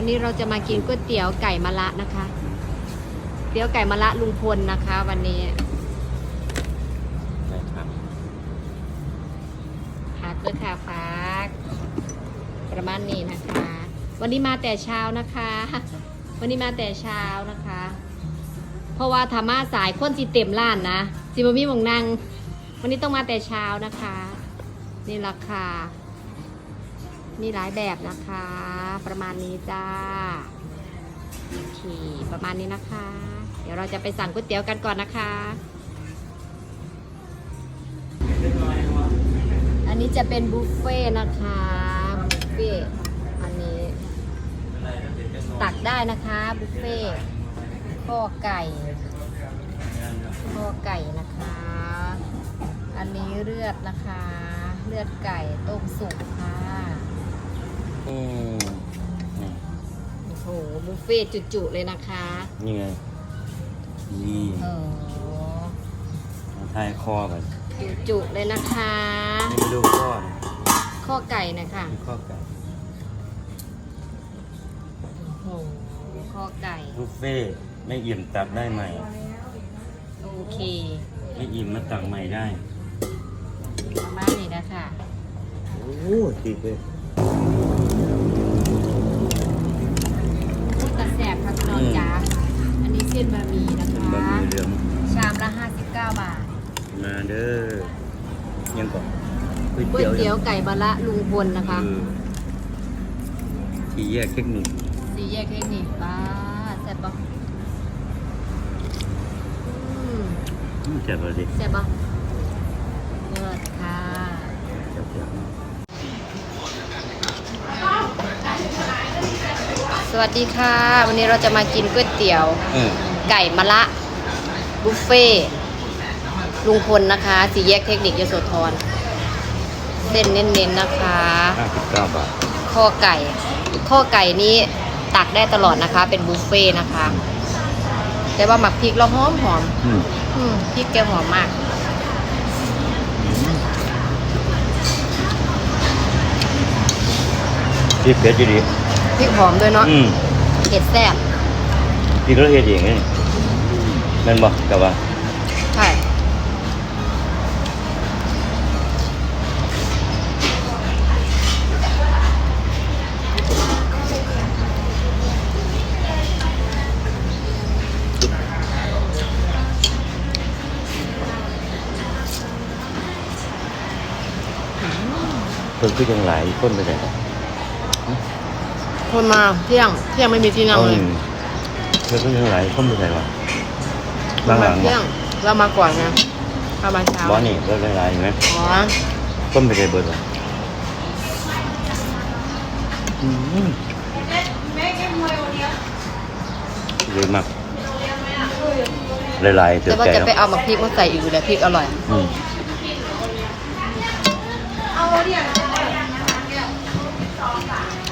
วันนี้เราจะมากินก๋วยเตี๋ยวไก่มะระนะคะ เตี๋ยวไก่มะระลุงพลนะคะ วันนี้นะครับพักด้วยค่ะพักประมาณนี้นะคะ วันนี้มาแต่เช้านะคะ วันนี้มาแต่เช้านะคะ เพราะว่าธรรมาสายคนสิเต็มร้านนะสิบมีหมองนั่งวันนี้ต้องมาแต่เช้านะคะ นี่ราคา นี่หลายแบบนะคะ ประมาณนี้จ้าโอเคประมาณนี้นะคะ เดี๋ยวเราจะไปสั่งก๋วยเตี๋ยวกันก่อนนะคะ อันนี้จะเป็นบุฟเฟ่นะคะบุฟเฟ่อันนี้ตักได้นะคะบุฟเฟ่ข้อไก่ข้อไก่นะคะ อันนี้เลือดนะคะ เลือดไก่ต้มสุกค่ะ อืมนี่โอ้โหบุฟเฟ่ต์จุๆเลยนะคะนี่ไง นี่เออทายคอแบบจุๆเลยนะคะ นี่มาดูข้อนะข้อไก่นะคะดูข้อไก่โอ้โหข้อไก่ บุฟเฟ่ต์ไม่อิ่มตักได้ใหม่ โอเคไม่อิ่มมาตักใหม่ได้ ประมาณนี้นะคะ โอ้ติดเลย พูดตะแสบครับน้องจ๋าอันนี้เส้นบะหมี่นะคะ บะหมี่เหลือง ชามละ 59 บาท มาเด้อยังก่อนก๋วย ก๋วย เตี๋ยว เตี๋ยว ไก่บะละลุงพลนะคะเออที่แยกเทคนิคสี่แยกเทคนิคป้าแซ่บปะอืมอืมแจ่บเลยดิแซ่บปะเลิศค่ะ แจ่บแจ่บสวัสดีค่ะ วันนี้เราจะมากินก๋วยเตี๋ยวอืมไก่มะละบุฟเฟ่ต์ลุงพลนะคะ สี่แยกเทคนิคยโสธร เส้นเน้นๆนะคะห้าสิบเก้าบาทข้อไก่ ข้อไก่นี้ตักได้ตลอดนะคะ เป็นบุฟเฟ่ต์นะคะ แต่ว่าหมักพริกเราหอมหอมอืมๆอืมพริกแกหอมมาก ที่เผ็ดอยู่ดีพริกหอมด้วยเนาะอืมเผ็ดแซ่บพี่ก็เฮ็ดเองไงแม่นบ่กับว่า เพิ่นคือจังหลายคนไปได้คนมาเที่ยงเที่ยงไม่มีที่นั่งเลยเพิ่นคือจังหลายคนไปได้วะบางหลังเที่ยงเรามาก่อนนะเรามาเช้าบ่นี่เพิ่นหลายๆเห็นไหมอ๋อคนไปได้เบิดวะอืมเลยมักหลายๆเตือแต่ว่าใจจะไปเนาะเอาหมักพริกมาใส่อีกอยู่แล้วพริกอร่อย อืม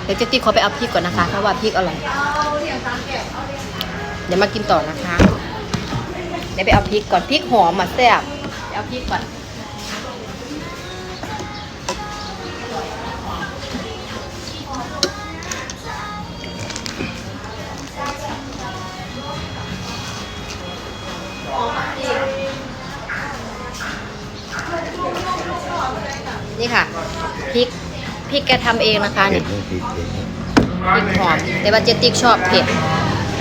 เดี๋ยวเจะติ๊กเขาไปเอาพริกก่อนนะคะ เพราะว่าพริกอร่อยเดี๋ยวมากินต่อนะคะ เดี๋ยวไปเอาพริกก่อนพริกหอมมาแซ่บเดี๋ยวเอาพริกก่อนนี่ค่ะพริก พริกแกทำเองนะคะเผ็นี่ดไม่ติดเผ็ดพริกหอมแต่ว่าเจติ๊กชอบเผ็ด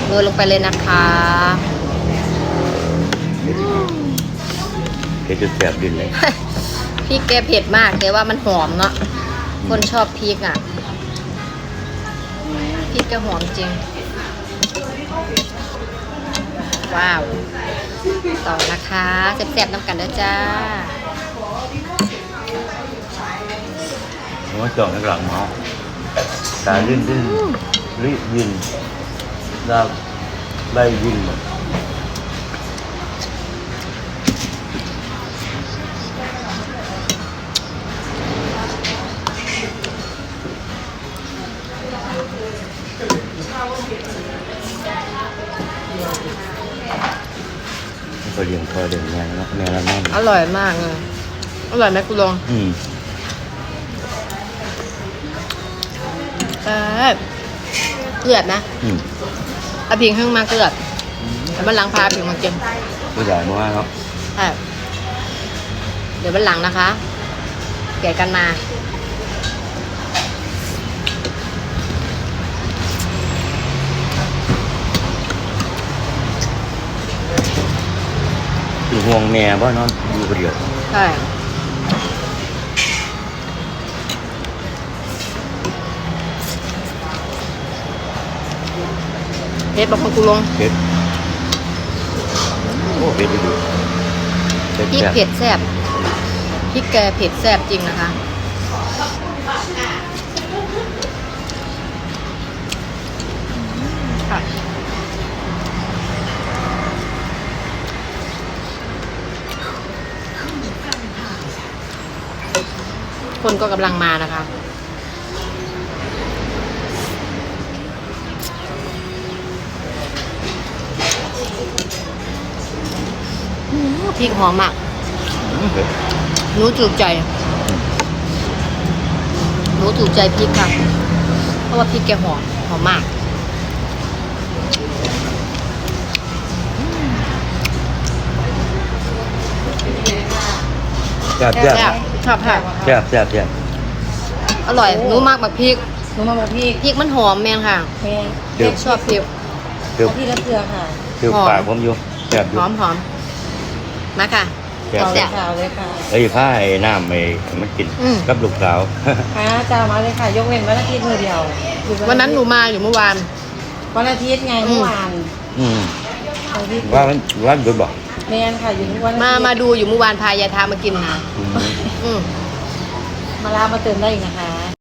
โรยลงไปเลยนะคะเผ็ดจนแสบดินเลยพริกแกเผ็ดมากแต่ว่ามันหอมเนาะคนชอบพริกอะพริกแกหอมจริง ว้าว ต่อนะคะแซ่บๆน้ำกันเด้อจ้า ผมว่าเจาะในหลังเมาตาลื่นลื่นรีบยินลาไล่ยินหมดก็เลี้ยงคอเลี้ยงแมงแล้วแมงละแม่อร่อยมากเลยอร่อยไหมคุณลองอืม แซ่บเกลือดนะอืมอาพิงข้างมาเกลือดแต่มันหลังพาพิงมากินผู้ใหญ่มากเนาะใช่เดี๋ยววันหลังนะคะแกะกันมา คือห่วงแม่บ่เนอนอยู่คนเดียวใช่ เฮ็ดบอกคุณครูลงเผ็ดโอ้เผ็ดดีเผ็ดพริกแซ่บเผ็ดแซ่บพริกแกเผ็ดแซ่บจริงนะคะค่ะคนก็กำลังมานะคะ พริกหอมมากอืมเผ็ดหนูถูกใจหนูถูกใจพริกค่ะ เพราะว่าพริกแกหอมหอมมากแซ่บแซ่บแซ่บชอบค่ะแซ่บแซ่บแซ่บอร่อยหนูมากแบบพริกหนูมาบอกพี่พริกมันหอมแมงค่ะแม่เดี๋ยวชอบพริกเดี๋ยวเอาพี่ละเกลือค่ะเดี๋ยวหอมปากผมอยู่แซ่บอหยู่อมหอม มาค่ะแซ่บ เอาเลแซ่ยบค่ะเอาเลยค่ะเอ้ยผ้าไอ้น้ำไอ้มันกินอืม กับลูกสาวค่ะจ้ามาเลยค่ะ ยกเว้นวันอาทิตย์มือเดียวหยุดวันนั้นหนูมาอยู่เมื่อวาน วันอาทิตย์ไงเมื่อวานอืมวันอาทิตย์ว่ามันว่ามันหยุดบ่แม่นค่ะอยู่ทุกวันอทิตย์มามาดูอยู่เมื่อวานพายายทามากินนะอืมอืมมาลามาเติมได้อีกนะคะ